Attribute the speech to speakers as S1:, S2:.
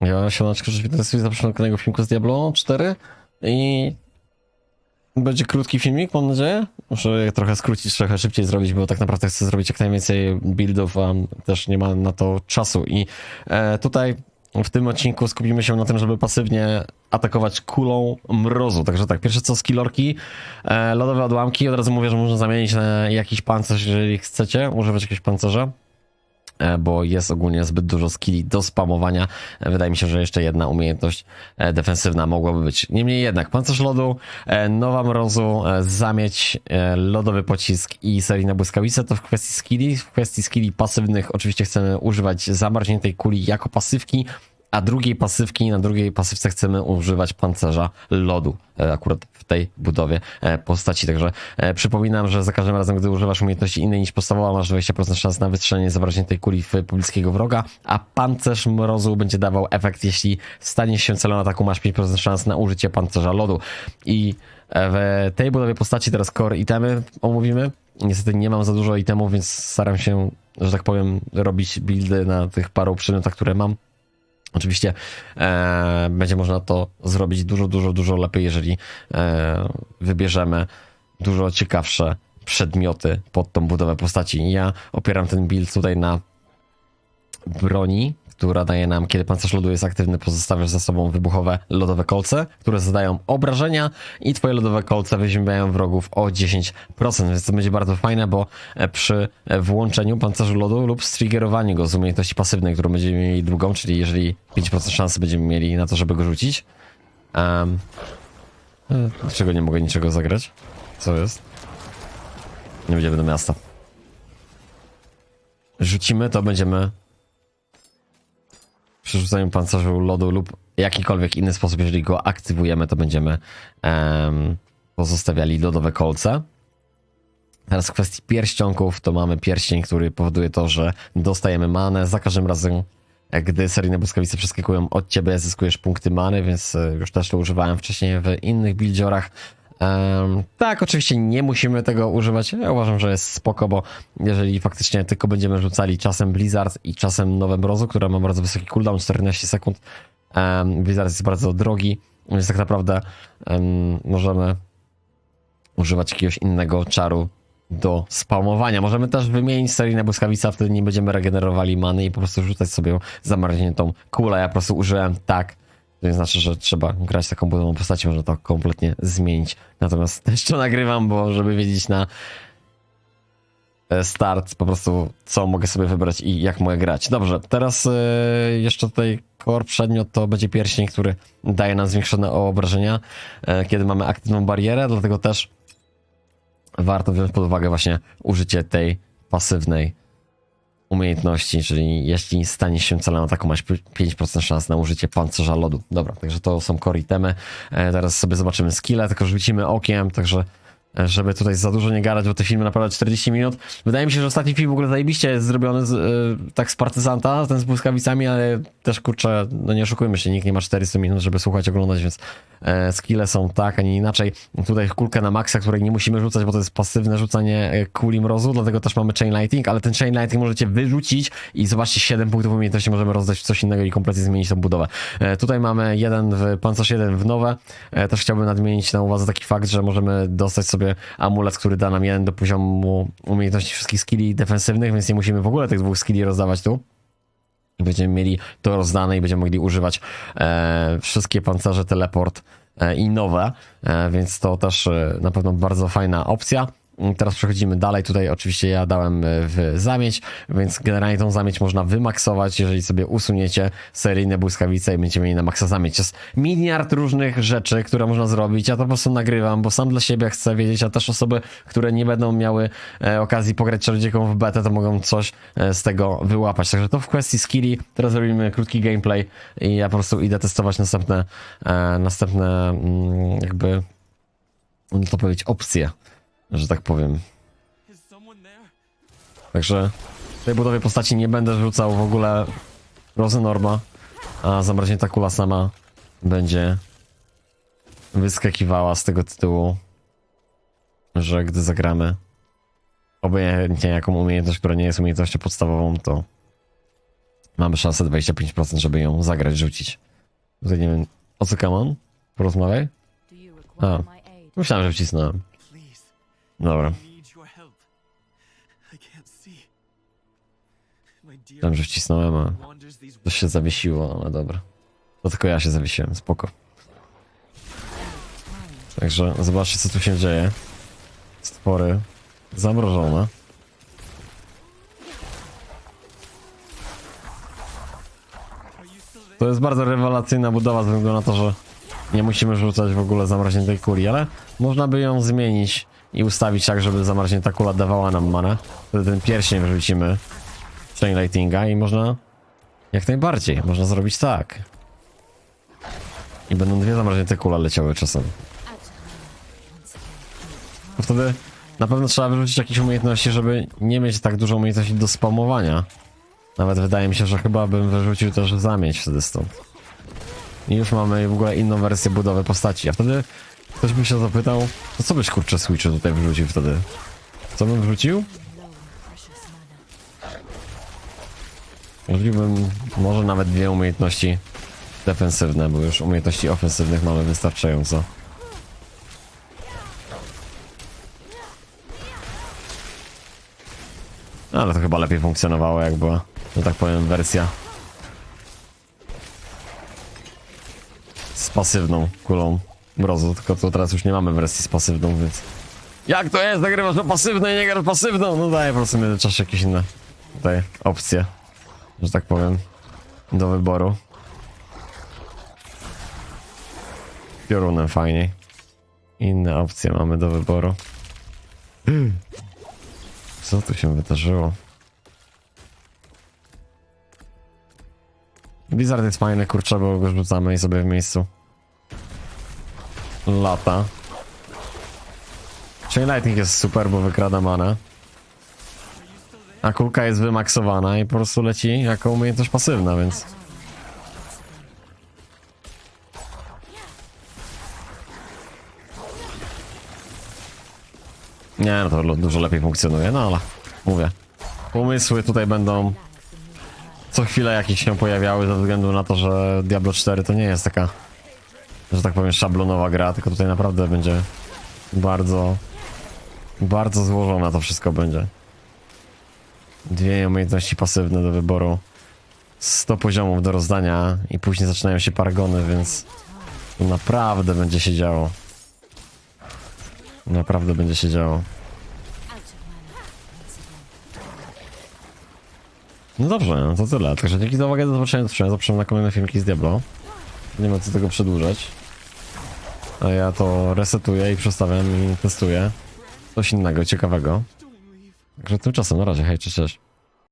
S1: Ja sianaczkę rzeczywistości zaproszonego filmiku z Diablo 4 i będzie krótki filmik, mam nadzieję. Muszę trochę skrócić, trochę szybciej zrobić, bo tak naprawdę chcę zrobić jak najwięcej buildów, a też nie ma na to czasu. I e, tutaj w tym odcinku skupimy się na tym, żeby pasywnie atakować kulą mrozu. Także tak, pierwsze co skillorki, e, lodowe odłamki. Od razu mówię, że można zamienić na jakiś pancerz, jeżeli chcecie używać jakiegoś pancerza bo jest ogólnie zbyt dużo skilli do spamowania. E, Wydaje mi się, że jeszcze jedna umiejętność e, defensywna mogłaby być. Niemniej jednak, pancerz lodu, e, nowa mrozu, e, zamieć, e, lodowy pocisk i seryjna błyskawica to w kwestii skilli. W kwestii skilli pasywnych oczywiście chcemy używać zamarzniętej kuli jako pasywki, a drugiej pasywki, na drugiej pasywce chcemy używać pancerza lodu, e, akurat w tej budowie e, postaci. Także e, przypominam, że za każdym razem, gdy używasz umiejętności innej niż podstawowa, masz 20% szans na wystrzelenie zabraźniętej kuli w pobliskiego wroga, a pancerz mrozu będzie dawał efekt, jeśli staniesz się celem ataku, masz 5% szans na użycie pancerza lodu. I w tej budowie postaci teraz core itemy omówimy. Niestety nie mam za dużo itemów, więc staram się, że tak powiem, robić buildy na tych paru przedmiotach, które mam. Oczywiście e, będzie można to zrobić dużo, dużo, dużo lepiej, jeżeli e, wybierzemy dużo ciekawsze przedmioty pod tą budowę postaci. Ja opieram ten build tutaj na broni, która daje nam, kiedy pancerz lodu jest aktywny, pozostawiasz za sobą wybuchowe lodowe kolce, które zadają obrażenia i twoje lodowe kolce wyziębiają wrogów o 10%, więc to będzie bardzo fajne, bo e, przy e, włączeniu pancerzu lodu lub striggerowaniu go z umiejętności pasywnej, którą będziemy mieli drugą, czyli jeżeli 5% szansy będziemy mieli na to, żeby go rzucić. Um, dlaczego nie mogę niczego zagrać? Co jest? Nie będziemy do miasta. Rzucimy, to będziemy przy rzucaniu pancerzu lodu lub jakikolwiek inny sposób, jeżeli go aktywujemy, to będziemy em, pozostawiali lodowe kolce. Teraz w kwestii pierścionków, to mamy pierścień, który powoduje to, że dostajemy manę. Za każdym razem, jak gdy seryjne błyskawice przeskakują od ciebie, zyskujesz punkty many, więc e, już też to używałem wcześniej w innych buildziorach. Em, tak, oczywiście nie musimy tego używać. Ja uważam, że jest spoko, bo jeżeli faktycznie tylko będziemy rzucali czasem Blizzard i czasem nowe mrozu, która ma bardzo wysoki cooldown, 14 sekund, em, Blizzard jest bardzo drogi, więc tak naprawdę em, możemy używać jakiegoś innego czaru do spamowania. Możemy też wymienić seryjne błyskawica, wtedy nie będziemy regenerowali many i po prostu rzucać sobie zamarzniętą kulę. Ja po prostu użyłem tak, to nie znaczy, że trzeba grać taką budową postaci, można to kompletnie zmienić. Natomiast też to nagrywam, bo żeby wiedzieć na e, start po prostu co mogę sobie wybrać i jak mogę grać. Dobrze, teraz e, jeszcze tutaj core przedmiot to będzie pierścień, który daje nam zwiększone obrażenia, e, kiedy mamy aktywną barierę, dlatego też warto wziąć pod uwagę właśnie użycie tej pasywnej umiejętności, czyli jeśli staniesz się celem ataku, masz 5% szans na użycie pancerza lodu. Dobra, także to są core itemy. E, teraz sobie zobaczymy skille, tylko rzucimy okiem, także e, żeby tutaj za dużo nie gadać, bo te filmy naprawdę 40 minut. Wydaje mi się, że ostatni film w ogóle zajebiście jest zrobiony z, e, tak z partyzanta, ten z błyskawicami, ale też kurczę, no nie oszukujmy się, nikt nie ma 400 minut, żeby słuchać, oglądać, więc skille są tak, a nie inaczej. Tutaj kulkę na maksa, której nie musimy rzucać, bo to jest pasywne rzucanie e, kuli mrozu, dlatego też mamy chain lighting, ale ten chain lighting możecie wyrzucić i zobaczcie 7 punktów umiejętności możemy rozdać w coś innego i kompletnie zmienić tą budowę. E, tutaj mamy jeden w pancerz, jeden w nowe. E, też chciałbym nadmienić na uwadze taki fakt, że możemy dostać sobie amulet, który da nam jeden do poziomu umiejętności wszystkich skilli defensywnych, więc nie musimy w ogóle tych dwóch skilli rozdawać tu. I Będziemy mieli to rozdane i będziemy mogli używać e, wszystkie pancerze, teleport e, i nowe, e, więc to też e, na pewno bardzo fajna opcja. Teraz przechodzimy dalej. Tutaj oczywiście ja dałem e, w zamieć, więc generalnie tą zamieć można wymaksować, jeżeli sobie usuniecie seryjne błyskawice i będziecie mieli na maksa zamieć. Jest miliard różnych rzeczy, które można zrobić. Ja to po prostu nagrywam, bo sam dla siebie chcę wiedzieć, a też osoby, które nie będą miały e, okazji pograć czarodziejką w betę, to mogą coś e, z tego wyłapać. Także to w kwestii skilli. Teraz robimy krótki gameplay i ja po prostu idę testować następne, następne mm, jakby, no to powiedzieć, opcje że tak powiem. Także w tej budowie postaci nie będę rzucał w ogóle Rozy Norma, a zamraźnięta kula sama będzie wyskakiwała z tego tytułu, że gdy zagramy obojętnie jaką umiejętność, która nie jest umiejętnością podstawową, to Mamy szansę 25%, żeby ją zagrać, rzucić. Tutaj nie wiem, o co Kamon? Porozmawiaj? A. Myślałem, że wcisnąłem. Dobra, myślałem, że wcisnąłem, a coś się zawiesiło, ale dobra. To tylko ja się zawiesiłem, spoko. Także zobaczcie, co tu się dzieje. Stwory zamrożone. To jest bardzo rewelacyjna budowa, ze względu na to, że nie musimy rzucać w ogóle zamarzniętej kuli, ale można by ją zmienić i ustawić tak, żeby zamarznięta kula dawała nam manę. Wtedy ten pierścień wrzucimy Chain Lightinga i można jak najbardziej, można zrobić tak. I będą dwie zamarznięte kule leciały czasem. To wtedy na pewno trzeba wyrzucić jakieś umiejętności, żeby nie mieć tak dużo umiejętności do spamowania. Nawet wydaje mi się, że chyba bym wyrzucił też zamieć wtedy stąd. I już mamy w ogóle inną wersję budowy postaci. A wtedy ktoś by się zapytał, to co byś kurczę Switchu tutaj wrzucił wtedy? Co bym wrzucił? Wrzuciłbym może nawet dwie umiejętności defensywne, bo już umiejętności ofensywnych mamy wystarczająco. Ale to chyba lepiej funkcjonowało, jak była, że tak powiem, wersja z pasywną kulą mrozu, tylko to teraz już nie mamy wersji z pasywną, więc... Jak to jest? Nagrywasz na pasywnej, nie grasz pasywną? No daję po prostu międzyczasie jakieś inne tutaj opcje, że tak powiem, do wyboru. Piorunem fajniej. Inne opcje mamy do wyboru. Co tu się wydarzyło? Blizzard jest fajny, kurczę, bo go rzucamy i sobie w miejscu. Lata. Chain Lightning jest super, bo wykrada manę. A kulka jest wymaksowana i po prostu leci jako umiejętność pasywna, więc... Nie, no to dużo lepiej funkcjonuje, no ale mówię. Umysły tutaj będą co chwilę jakieś się pojawiały ze względu na to, że Diablo 4 to nie jest taka, że tak powiem, szablonowa gra, tylko tutaj naprawdę będzie bardzo, bardzo złożona to wszystko będzie. Dwie umiejętności pasywne do wyboru, 100 poziomów do rozdania i później zaczynają się paragony, więc tu naprawdę będzie się działo. Naprawdę będzie się działo. No dobrze, no to tyle. Także dzięki za uwagę, do zobaczenia, do zobaczenia. Na kolejne filmiki z Diablo. Nie ma co tego przedłużać. Ja to resetuję i przestawiam i testuję. Coś innego, ciekawego. Także tymczasem, na razie, hej, cześć, cześć.